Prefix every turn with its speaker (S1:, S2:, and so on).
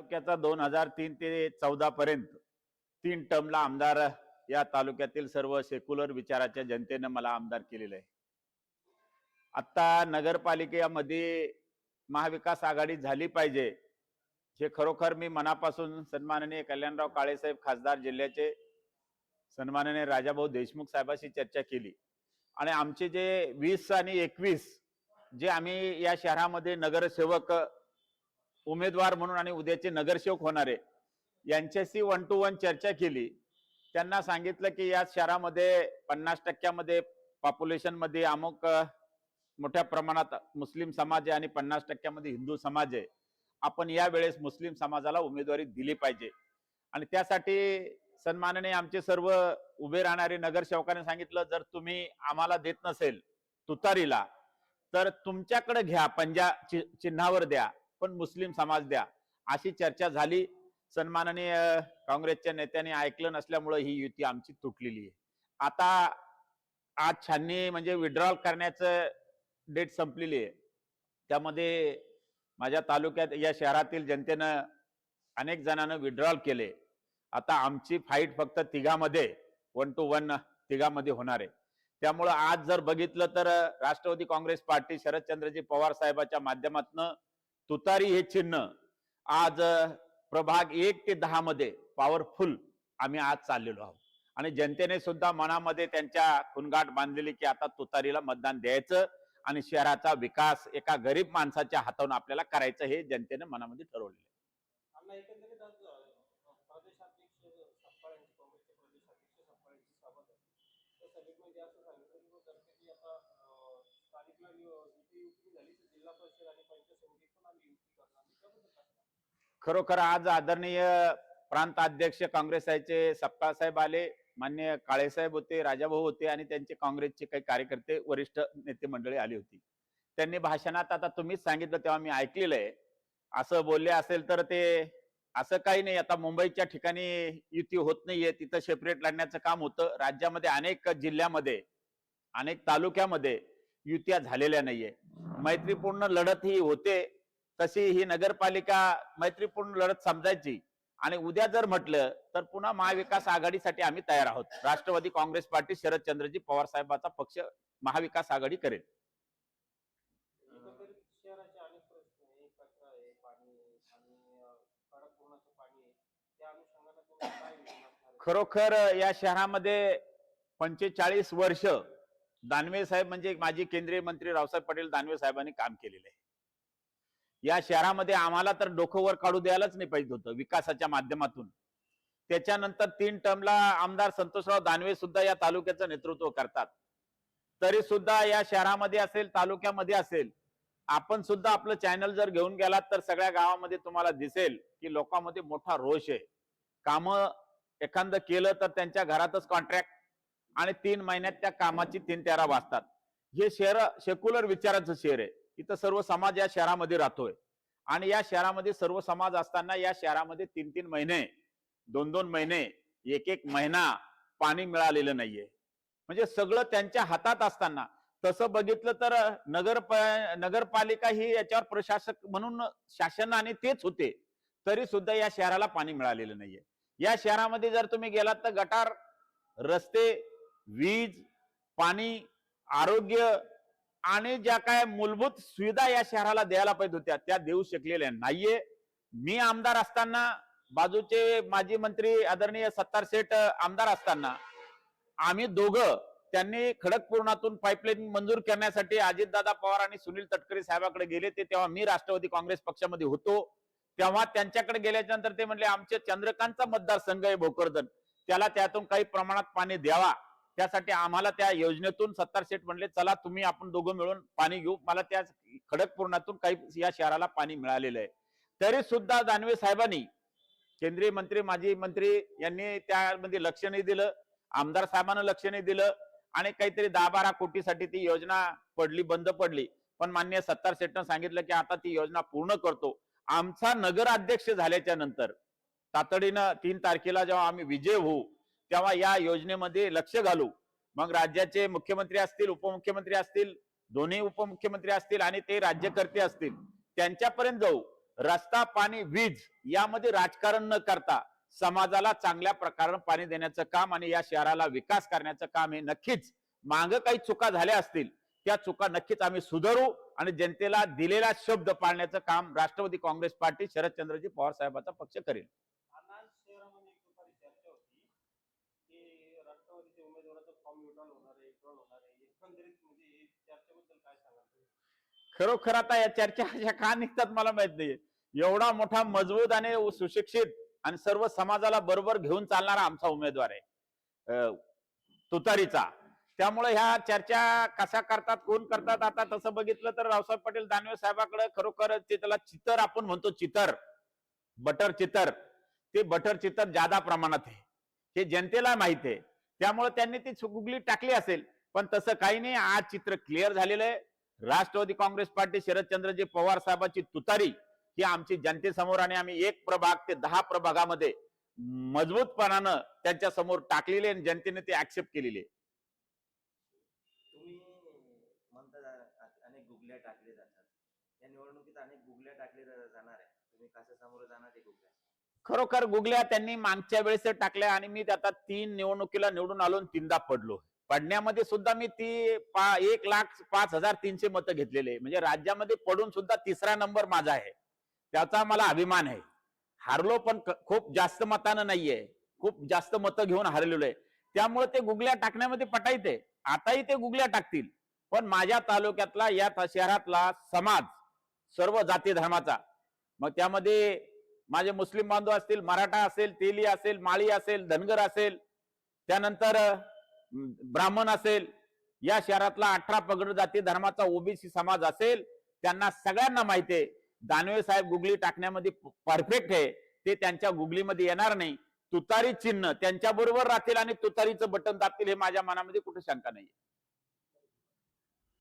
S1: तालुक्याचा दोन हजार तीन ते चौदा पर्यंत तीन टर्मला आमदार या तालुक्यातील सर्व सेक्युलर विचाराच्या जनतेनं मला आमदार केलेलं आहे. आत्ता नगरपालिकेमध्ये महाविकास आघाडी झाली पाहिजे हे खरोखर मी मनापासून सन्माननीय कल्याणराव काळेसाहेब खासदार जिल्ह्याचे सन्माननीय राजाभाऊ देशमुख साहेबाशी चर्चा केली. आणि आमचे जे वीस आणि एकवीस जे आम्ही या शहरामध्ये नगरसेवक उमेदवार म्हणून आणि उद्याचे नगरसेवक होणारे यांच्याशी वन टू वन चर्चा केली. त्यांना सांगितलं की या शहरामध्ये पन्नास टक्क्यामध्ये पॉप्युलेशनमध्ये अमुक मोठ्या प्रमाणात मुस्लिम समाज आहे आणि पन्नास टक्क्यामध्ये हिंदू समाज आहे. आपण या वेळेस मुस्लिम समाजाला उमेदवारी दिली पाहिजे. आणि त्यासाठी सन्माननीय आमचे सर्व उभे राहणारे नगरसेवकाने सांगितलं जर तुम्ही आम्हाला देत नसेल तुतारीला तर तुमच्याकडे घ्या पंजा चि- चिन्हावर द्या. पण मुस्लिम समाज द्या. अशी चर्चा झाली. सन्माननीय काँग्रेसच्या नेत्याने ऐकलं नसल्यामुळं ही युती आमची तुटलेली आहे. आता आज छाननी म्हणजे विड्रॉल करण्याचं डेट संपलेली आहे. त्यामध्ये माझ्या तालुक्यात या शहरातील जनतेनं अनेक जणांना विड्रॉल केले. आता आमची फाईट फक्त तिघामध्ये वन टू वन तिघामध्ये होणार आहे. त्यामुळं आज जर बघितलं तर राष्ट्रवादी काँग्रेस पार्टी शरदचंद्रजी पवार साहेबाच्या माध्यमातून तुतारी हे चिन्ह. आज प्रभाग एक ते दहा मध्ये पॉवरफुल आम्ही आज चाललेलो आहोत. आणि जनतेने सुद्धा मनामध्ये त्यांच्या खुणगाठ बांधलेली की आता तुतारीला मतदान द्यायचं आणि शहराचा विकास एका गरीब माणसाच्या हातातून आपल्याला करायचं हे जनतेने मनामध्ये ठरवलेलं आहे. खरोखर आज आदरणीय प्रांत अध्यक्ष काँग्रेसचे सपकाळ साहेब आले मान्य काळेसाहेब होते राजाभाऊ होते आणि त्यांचे काँग्रेसचे काही कार्यकर्ते वरिष्ठ नेते मंडळी आली होती. त्यांनी भाषणात आता तुम्हीच सांगितलं तेव्हा मी ऐकलेलं आहे. असं बोलले असेल तर ते असं काही नाही आता मुंबईच्या ठिकाणी युती होत नाहीये तिथं सेपरेट लढण्याचं काम होतं. राज्यामध्ये अनेक जिल्ह्यामध्ये अनेक तालुक्यामध्ये युत्या झालेल्या नाहीये. मैत्रीपूर्ण लढत ही होते. तशी ही नगरपालिका मैत्रीपूर्ण लढत समजायची. आणि उद्या जर म्हटलं तर पुन्हा महाविकास आघाडीसाठी आम्ही तयार आहोत. राष्ट्रवादी काँग्रेस पार्टी शरदचंद्रजी पवार साहेबाचा पक्ष महाविकास आघाडी करेल? खरोखर या शहरामध्ये पंचेचाळीस वर्ष दानवे साहेब म्हणजे माजी केंद्रीय मंत्री रावसाहेब पटेल दानवे साहेबांनी काम केलेलं आहे. या शहरामध्ये आम्हाला तर डोकं वर काढू द्यायलाच नाही पाहिजे होतं विकासाच्या माध्यमातून. त्याच्यानंतर तीन टर्मला आमदार संतोषराव दानवे सुद्धा या तालुक्याचं नेतृत्व करतात. तरी सुद्धा या शहरामध्ये असेल तालुक्यामध्ये असेल आपण सुद्धा आपलं चॅनल जर घेऊन गेलात तर सगळ्या गावामध्ये तुम्हाला दिसेल की लोकांमध्ये मोठा रोष आहे. कामं एखादं केलं तर त्यांच्या घरातच कॉन्ट्रॅक्ट आणि तीन महिन्यात त्या कामाची तीन तेरा वाजतात. हे शहर सेक्युलर विचाराचं शहर आहे. इथं सर्व समाज या शहरामध्ये राहतोय. आणि या शहरामध्ये सर्व समाज असताना या शहरामध्ये तीन तीन महिने दोन दोन महिने एक एक महिना पाणी मिळालेलं नाहीये. म्हणजे सगळं त्यांच्या हातात असताना. तसं बघितलं तर नगर नगरपालिका ही याच्यावर प्रशासक म्हणून शासनाने तेच होते. तरी सुद्धा या शहराला पाणी मिळालेलं नाहीये. या शहरामध्ये जर तुम्ही गेलात तर गटार रस्ते वीज पाणी आरोग्य आणि ज्या काय मूलभूत सुविधा या शहराला द्यायला पाहिजे होत्या त्या देऊ शकलेल्या नाहीये. मी आमदार असताना बाजूचे माजी मंत्री आदरणीय सत्तार शेठ आमदार असताना आम्ही दोघं त्यांनी खडकपूर्णातून पाईपलाईन मंजूर करण्यासाठी अजितदादा पवार आणि सुनील तटकरे साहेबाकडे गेले ते तेव्हा मी राष्ट्रवादी काँग्रेस पक्षामध्ये होतो. तेव्हा त्यांच्याकडे गेल्याच्यानंतर ते म्हणले आमचे चंद्रकांतचा मतदारसंघ आहे भोकरदन. त्याला त्यातून काही प्रमाणात पाणी द्यावा. त्यासाठी आम्हाला त्या योजनेतून सत्तार सेट म्हणले चला तुम्ही आपण दोघं मिळून पाणी घेऊ. मला त्या खडकपूर्णातून काही या शहराला पाणी मिळालेलं आहे. तरी सुद्धा दानवे साहेबांनी केंद्रीय मंत्री माजी मंत्री यांनी त्यामध्ये लक्ष नाही दिलं आमदार साहेबांना लक्ष नाही दिलं आणि काहीतरी दहा बारा कोटीसाठी ती योजना पडली बंद पडली. पण मान्य सत्तार सेटनं सांगितलं की आता ती योजना पूर्ण करतो. आमचा नगराध्यक्ष झाल्याच्यानंतर तातडीनं तीन तारखेला जेव्हा आम्ही विजय होऊ तेव्हा या योजनेमध्ये लक्ष घालू. मग राज्याचे मुख्यमंत्री असतील उपमुख्यमंत्री असतील दोन्ही उपमुख्यमंत्री असतील आणि ते राज्यकर्ते असतील त्यांच्यापर्यंत जाऊ. रस्ता पाणी वीज यामध्ये राजकारण न करता समाजाला चांगल्या प्रकारे पाणी देण्याचं काम आणि या शहराला विकास करण्याचं काम हे नक्कीच मागं काही चुका झाल्या असतील त्या चुका नक्कीच आम्ही सुधारू आणि जनतेला दिलेला शब्द पाळण्याचं काम राष्ट्रवादी काँग्रेस पार्टी शरदचंद्रजी पवार साहेबांचा पक्ष करेल
S2: आज शहरामध्ये एक दुपारी चर्चा होती की राष्ट्रवादीच्या उमेदवाराचा फॉर्म विड्रॉल होणार आहे विड्रॉल होणार आहे एकंदरीत म्हणजे हे चर्चेबद्दल काय सांगाल तुम्ही?
S1: खरोखर आता या चर्चा अशा का निघतात मला माहीत नाही एवढा मोठा मजबूत आणि सुशिक्षित आणि सर्व समाजाला बरोबर घेऊन चालणारा आमचा उमेदवार आहे. अं, तुतारीचा. त्यामुळे ह्या चर्चा कशा करतात कोण करतात आता तसं बघितलं तर रावसाहेब पटेल दानवे साहेबाकडे खरोखर ते त्याला चितर आपण म्हणतो चितर. बटर चितर. ते बटर चितर जादा प्रमाणात आहे. हे जनतेला माहीत आहे. त्यामुळे त्यांनी ती गुगली टाकली असेल. पण तसं काही नाही. आज चित्र क्लिअर झालेलं आहे. राष्ट्रवादी काँग्रेस पार्टी शरदचंद्रजी पवार साहेबांची तुतारी ही आमची जनतेसमोर आणि आम्ही एक प्रभाग ते दहा प्रभागामध्ये मजबूतपणानं त्यांच्यासमोर टाकलेली आणि जनतेने ते ऍक्सेप्ट केलेली
S3: तुम्ही म्हणता अनेक गुगल्या टाकले जातात. या निवडणुकीत अनेक गुगल्या टाकले जाणार आहे. तुम्ही कसं सामोरं जाणार आहे गुगल्या?
S1: खरोखर गुगल्या त्यांनी मागच्या वेळेस टाकल्या आणि मी आता तीन निवडणुकीला निवडून आलो तीनदा पडलो. पडण्यामध्ये सुद्धा मी ती पा- एक लाख पाच हजार तीनशे मतं घेतलेले. म्हणजे राज्यामध्ये पडून सुद्धा तिसरा नंबर माझा आहे. त्याचा मला अभिमान आहे. हारलो पण खूप जास्त मतानं नाहीये. खूप जास्त मतं घेऊन हारलेलो आहे. त्यामुळे ते गुगल्या टाकण्यामध्ये पटायते आताही ते गुगल्या टाकतील. पण माझ्या तालुक्यातला या शहरातला समाज सर्व जाती धर्माचा. मग त्यामध्ये माझे मुस्लिम बांधव असतील मराठा असेल तेली असेल माळी असेल धनगर असेल. त्यानंतर ब्राह्मण असेल या शहरातला अठरा पगड जाती धर्माचा ओबीसी समाज असेल त्यांना सगळ्यांना माहिती आहे. दानवे साहेब गुगली टाकण्यामध्ये परफेक्ट आहे. ते त्यांच्या गुगलीमध्ये येणार नाही. तुतारी चिन्ह त्यांच्या बरोबर राहतील आणि तुतारीचं बटन दाबतील हे माझ्या मनामध्ये कुठे शंका नाही